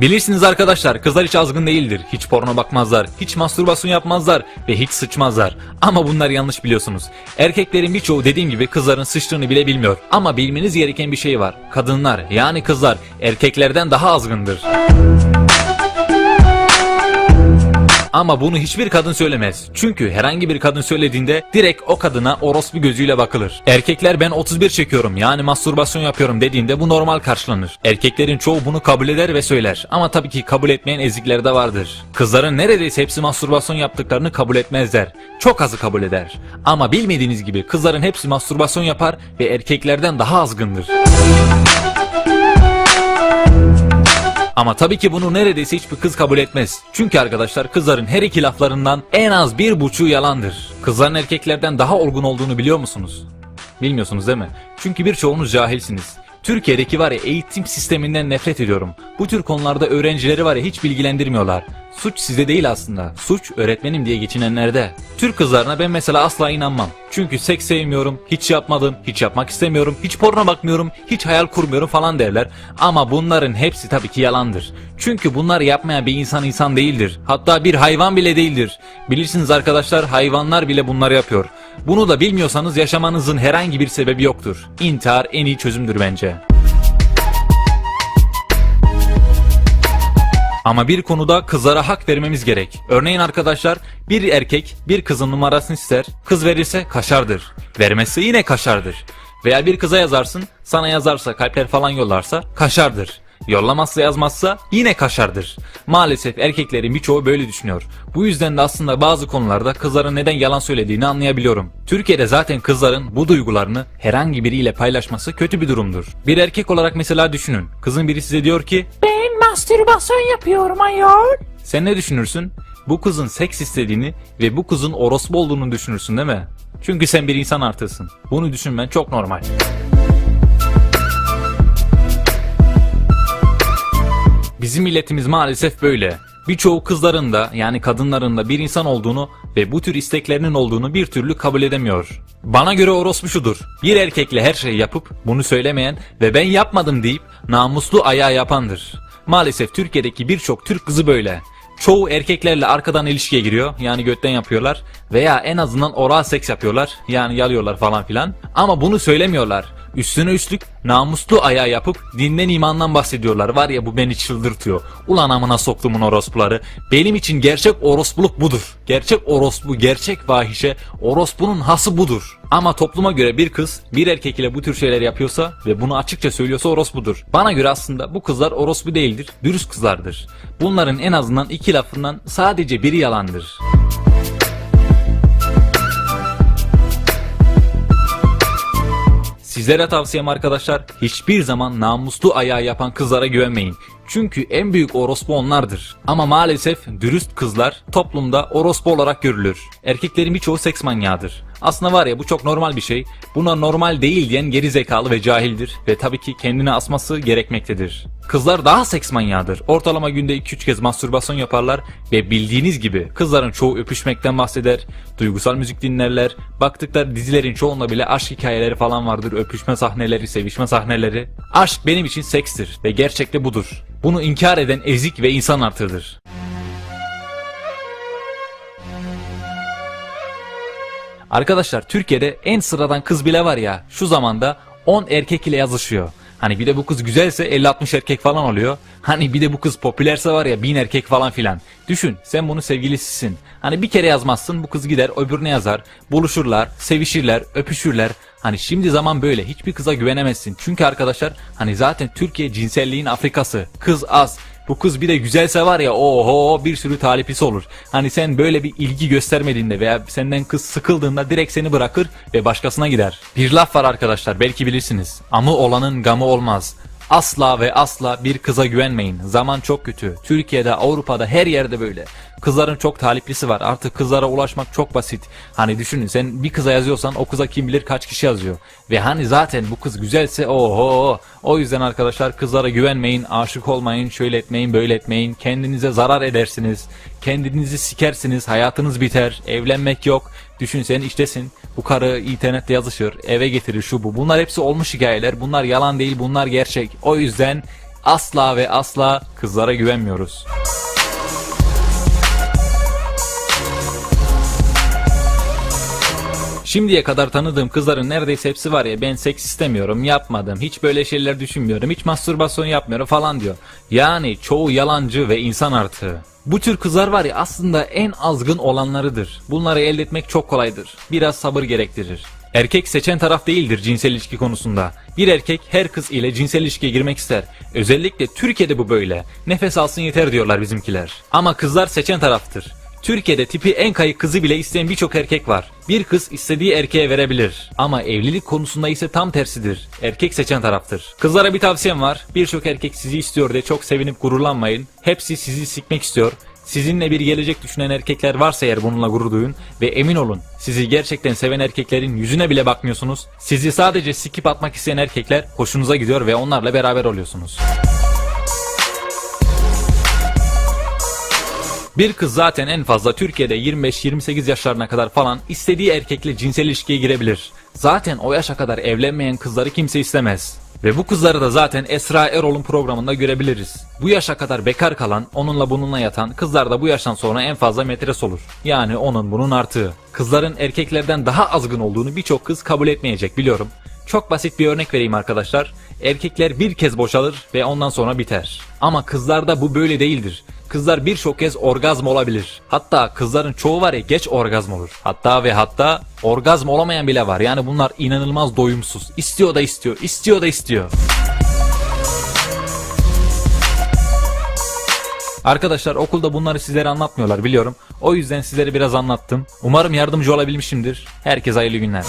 Bilirsiniz arkadaşlar kızlar hiç azgın değildir. Hiç porno bakmazlar, hiç mastürbasyon yapmazlar ve hiç sıçmazlar. Ama bunlar yanlış biliyorsunuz. Erkeklerin birçoğu dediğim gibi kızların sıçtığını bile bilmiyor. Ama bilmeniz gereken bir şey var. Kadınlar yani kızlar erkeklerden daha azgındır. Ama bunu hiçbir kadın söylemez. Çünkü herhangi bir kadın söylediğinde direkt o kadına orospu gözüyle bakılır. Erkekler ben 31 çekiyorum yani mastürbasyon yapıyorum dediğinde bu normal karşılanır. Erkeklerin çoğu bunu kabul eder ve söyler. Ama tabii ki kabul etmeyen ezikler de vardır. Kızların neredeyse hepsi mastürbasyon yaptıklarını kabul etmezler. Çok azı kabul eder. Ama bilmediğiniz gibi kızların hepsi mastürbasyon yapar ve erkeklerden daha azgındır. Ama tabii ki bunu neredeyse hiçbir kız kabul etmez. Çünkü arkadaşlar kızların her iki laflarından en az bir buçuğu yalandır. Kızların erkeklerden daha olgun olduğunu biliyor musunuz? Bilmiyorsunuz değil mi? Çünkü birçoğunuz cahilsiniz. Türkiye'deki var ya eğitim sisteminden nefret ediyorum. Bu tür konularda öğrencileri var ya hiç bilgilendirmiyorlar. Suç sizde değil aslında. Suç öğretmenim diye geçinenlerde. Türk kızlarına ben mesela asla inanmam. Çünkü seks sevmiyorum, hiç yapmadım, hiç yapmak istemiyorum, hiç porno bakmıyorum, hiç hayal kurmuyorum falan derler. Ama bunların hepsi tabii ki yalandır. Çünkü bunlar yapmayan bir insan insan değildir. Hatta bir hayvan bile değildir. Bilirsiniz arkadaşlar hayvanlar bile bunları yapıyor. Bunu da bilmiyorsanız yaşamanızın herhangi bir sebebi yoktur. İntihar en iyi çözümdür bence. Ama bir konuda kızlara hak vermemiz gerek. Örneğin arkadaşlar bir erkek bir kızın numarasını ister, kız verirse kaşardır. Vermezse yine kaşardır. Veya bir kıza yazarsın, sana yazarsa kalpler falan yollarsa kaşardır. Yollamazsa yazmazsa yine kaşardır. Maalesef erkeklerin birçoğu böyle düşünüyor. Bu yüzden de aslında bazı konularda kızların neden yalan söylediğini anlayabiliyorum. Türkiye'de zaten kızların bu duygularını herhangi biriyle paylaşması kötü bir durumdur. Bir erkek olarak mesela düşünün. Kızın biri size diyor ki Mastürbasyon yapıyorum ayol. sen ne düşünürsün? Bu kızın seks istediğini ve bu kızın orospu olduğunu düşünürsün değil mi? Çünkü sen bir insan artırsın. Bunu düşünmen çok normal. Bizim milletimiz maalesef böyle. Birçoğu kızların da yani kadınların da bir insan olduğunu ve bu tür isteklerinin olduğunu bir türlü kabul edemiyor. Bana göre orospu şudur. Bir erkekle her şeyi yapıp bunu söylemeyen ve ben yapmadım deyip namuslu ayağı yapandır. Maalesef Türkiye'deki birçok Türk kızı böyle. Çoğu erkeklerle arkadan ilişkiye giriyor yani götten yapıyorlar veya en azından oral seks yapıyorlar yani yalıyorlar falan filan ama bunu söylemiyorlar. Üstüne üstlük namuslu ayağı yapıp dinden imandan bahsediyorlar. Var ya bu beni çıldırtıyor. Ulan amına soktumun orospuları. Benim için gerçek orospuluk budur. Gerçek orospu, gerçek vahişe, orospunun hası budur. Ama topluma göre bir kız bir erkek ile bu tür şeyler yapıyorsa ve bunu açıkça söylüyorsa orospudur. Bana göre aslında bu kızlar orospu değildir, dürüst kızlardır. Bunların en azından iki lafından sadece biri yalandır. Sizlere tavsiyem arkadaşlar hiçbir zaman namuslu ayağı yapan kızlara güvenmeyin. Çünkü en büyük orospu onlardır. Ama maalesef dürüst kızlar toplumda orospu olarak görülür. Erkeklerin birçoğu seks manyağıdır. Aslında var ya bu çok normal bir şey. Buna normal değil diyen geri zekalı ve cahildir ve tabii ki kendine asması gerekmektedir. Kızlar daha seks manyağıdır. Ortalama günde 2-3 kez mastürbasyon yaparlar ve bildiğiniz gibi kızların çoğu öpüşmekten bahseder, duygusal müzik dinlerler, baktıkları dizilerin çoğunda bile aşk hikayeleri falan vardır, öpüşme sahneleri, sevişme sahneleri. Aşk benim için sekstir ve gerçekte budur. Bunu inkar eden ezik ve insan artırdır. Arkadaşlar Türkiye'de en sıradan kız bile var ya şu zamanda 10 erkek ile yazışıyor. Hani bir de bu kız güzelse 50-60 erkek falan oluyor. Hani bir de bu kız popülerse var ya 1000 erkek falan filan. Düşün sen bunu sevgilisisin. Hani bir kere yazmazsın bu kız gider öbürüne yazar. Buluşurlar, sevişirler, öpüşürler. Hani şimdi zaman böyle hiçbir kıza güvenemezsin. Çünkü arkadaşlar hani zaten Türkiye cinselliğin Afrikası. Kız az. Bu kız bir de güzelse var ya oho bir sürü talipisi olur. Hani sen böyle bir ilgi göstermediğinde veya senden kız sıkıldığında direkt seni bırakır ve başkasına gider. Bir laf var arkadaşlar belki bilirsiniz. Amı olanın gamı olmaz. Asla ve asla bir kıza güvenmeyin. Zaman çok kötü. Türkiye'de, Avrupa'da her yerde böyle. Kızların çok taliplisi var. Artık kızlara ulaşmak çok basit. Hani düşünün sen bir kıza yazıyorsan o kıza kim bilir kaç kişi yazıyor. Ve hani zaten bu kız güzelse oho. O yüzden arkadaşlar kızlara güvenmeyin, aşık olmayın, şöyle etmeyin, böyle etmeyin. Kendinize zarar edersiniz. Kendinizi sikersiniz, hayatınız biter. Evlenmek yok. Düşün sen iştesin. Bu karı internette yazışır, eve getirir şu bu. Bunlar hepsi olmuş hikayeler. Bunlar yalan değil, bunlar gerçek. O yüzden asla ve asla kızlara güvenmiyoruz. Şimdiye kadar tanıdığım kızların neredeyse hepsi var ya ben seks istemiyorum, yapmadım, hiç böyle şeyler düşünmüyorum, hiç mastürbasyon yapmıyorum falan diyor. Yani çoğu yalancı ve insan artığı. Bu tür kızlar var ya aslında en azgın olanlarıdır. Bunları elde etmek çok kolaydır. Biraz sabır gerektirir. Erkek seçen taraf değildir cinsel ilişki konusunda. Bir erkek her kız ile cinsel ilişkiye girmek ister. Özellikle Türkiye'de bu böyle. Nefes alsın yeter diyorlar bizimkiler. Ama kızlar seçen taraftır. Türkiye'de tipi en kayık kızı bile isteyen birçok erkek var. Bir kız istediği erkeğe verebilir. Ama evlilik konusunda ise tam tersidir. Erkek seçen taraftır. Kızlara bir tavsiyem var. Birçok erkek sizi istiyor diye çok sevinip gururlanmayın. Hepsi sizi sikmek istiyor. Sizinle bir gelecek düşünen erkekler varsa eğer bununla gurur duyun ve emin olun sizi gerçekten seven erkeklerin yüzüne bile bakmıyorsunuz. Sizi sadece sikip atmak isteyen erkekler hoşunuza gidiyor ve onlarla beraber oluyorsunuz. Bir kız zaten en fazla Türkiye'de 25-28 yaşlarına kadar falan istediği erkekle cinsel ilişkiye girebilir. Zaten o yaşa kadar evlenmeyen kızları kimse istemez. Ve bu kızları da zaten Esra Erol'un programında görebiliriz. Bu yaşa kadar bekar kalan, onunla bununla yatan kızlar da bu yaştan sonra en fazla metres olur. Yani onun bunun artığı. Kızların erkeklerden daha azgın olduğunu birçok kız kabul etmeyecek biliyorum. Çok basit bir örnek vereyim arkadaşlar. Erkekler bir kez boşalır ve ondan sonra biter. Ama kızlarda bu böyle değildir. Kızlar birçok kez orgazm olabilir. Hatta kızların çoğu var ya geç orgazm olur. Hatta ve hatta orgazm olamayan bile var. Yani bunlar inanılmaz doyumsuz. İstiyor da istiyor, istiyor da istiyor. Arkadaşlar okulda bunları sizlere anlatmıyorlar biliyorum. O yüzden sizlere biraz anlattım. Umarım yardımcı olabilmişimdir. Herkese hayırlı günler.